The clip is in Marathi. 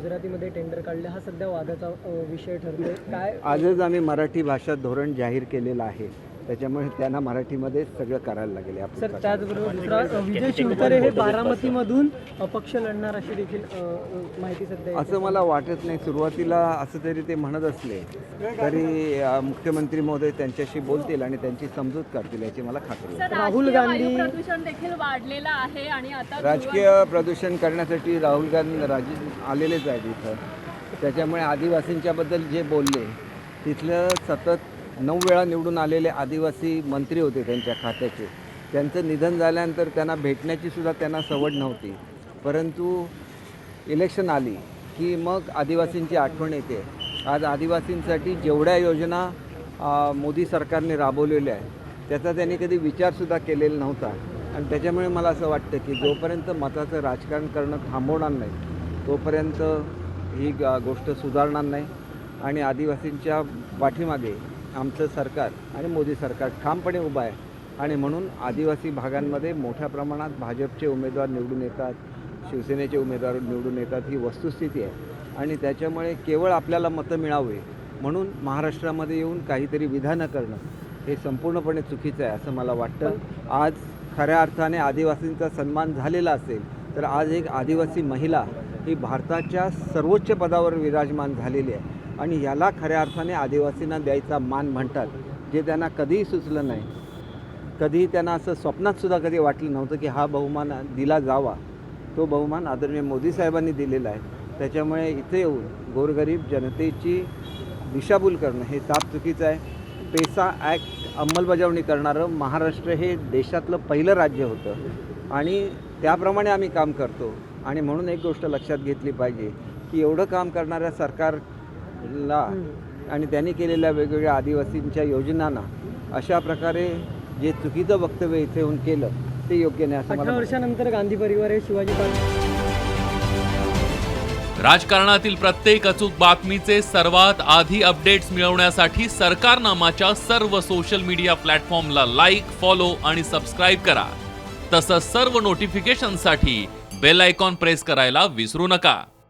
गुजरातीमध्ये टेंडर काढले हा सध्या वादाचा विषय ठरतोय. काय आजच आम्ही मराठी भाषा धोरण जाहीर केलेलं आहे. त्याच्यामुळे त्यांना मराठीमध्ये सगळं करायला लागेल सर त्याचबरोबर दुसरा विजय शिवतारे हे बारामतीमधून अपक्ष लढणार अशी देखील अ, माहिती सध्या येते. असं मला वाटत नाही. सुरुवातीला असं तरी ते म्हणत असले तरी अ, मुख्यमंत्री महोदय त्यांच्याशी बोलतील आणि त्यांची समजूत काढतील याची मला खात्री आहे. सर, राहुल गांधी- वायू प्रदूषण देखील वाढलेलं आहे आणि आता राजकीय प्रदूषण करण्यासाठी राहुल गांधी राज आलेलेच आहेत इथं. त्याच्यामुळे आदिवासींच्याबद्दल जे बोलले तिथलं सतत नऊ वेळा निवडून आलेले आदिवासी मंत्री होते त्यांच्या खात्याचे. त्यांचं निधन झाल्यानंतर त्यांना भेटण्याची सुद्धा त्यांना सवड नव्हती. परंतु इलेक्शन आली की मग आदिवासींची आठवण येते. आज आदिवासींसाठी जेवढ्या योजना मोदी सरकारने राबवलेल्या आहेत त्याचा त्यांनी कधी विचारसुद्धा केलेला नव्हता. आणि त्याच्यामुळे मला असं वाटतं की जोपर्यंत मताचं राजकारण करणं थांबवणार नाही तोपर्यंत ही गोष्ट सुधारणार नाही. आणि आदिवासींच्या पाठीमागे आमचं सरकार आणि मोदी सरकार ठामपणे उभं आहे. आणि म्हणून आदिवासी भागांमध्ये मोठ्या प्रमाणात भाजपचे उमेदवार निवडून येतात शिवसेनेचे उमेदवार निवडून येतात ही वस्तुस्थिती आहे. आणि त्याच्यामुळे केवळ आपल्याला मतं मिळावे म्हणून महाराष्ट्रामध्ये येऊन काहीतरी विधानं करणं हे संपूर्णपणे चुकीचं आहे असं मला वाटतं. आज खऱ्या अर्थाने आदिवासींचा सन्मान झालेला असेल तर आज एक आदिवासी महिला ही भारताच्या सर्वोच्च पदावर विराजमान झालेली आहे. आणि याला खऱ्या अर्थाने आदिवासींना द्यायचा मान म्हणतात जे त्यांना कधीही सुचलं नाही. कधीही त्यांना असं स्वप्नातसुद्धा कधी वाटलं नव्हतं की हा बहुमान दिला जावा. तो बहुमान आदरणीय मोदी साहेबांनी दिलेला आहे. त्याच्यामुळे इथे येऊन गोरगरीब जनतेची दिशाभूल करणं हे साफ चुकीचं आहे. पेसा ॲक्ट अंमलबजावणी करणारं महाराष्ट्र हे देशातलं पहिलं राज्य होतं. आणि त्याप्रमाणे आम्ही काम करतो. आणि म्हणून एक गोष्ट लक्षात घेतली पाहिजे की एवढं काम करणाऱ्या सरकार सरकारला आणि त्यांनी केलेल्या वेगवेगळ्या आदिवासींच्या योजनांना अशा प्रकारे जे चुकीचं वक्तव्य इथे येऊन केलं ते योग्य नाही असं अठरा. वर्षानंतर गांधी परिवार हे शिवाजी पार्क राजकारणातील प्रत्येक अचूक बातमीचे सर्वात आधी अपडेट्स मिळवण्यासाठी सरकारनामाच्या सर्व सोशल मीडिया प्लॅटफॉर्मला लाईक फॉलो आणि सबस्क्राईब करा तसंच सर्व नोटिफिकेशनसाठी बेल आयकॉन प्रेस करायला विसरू नका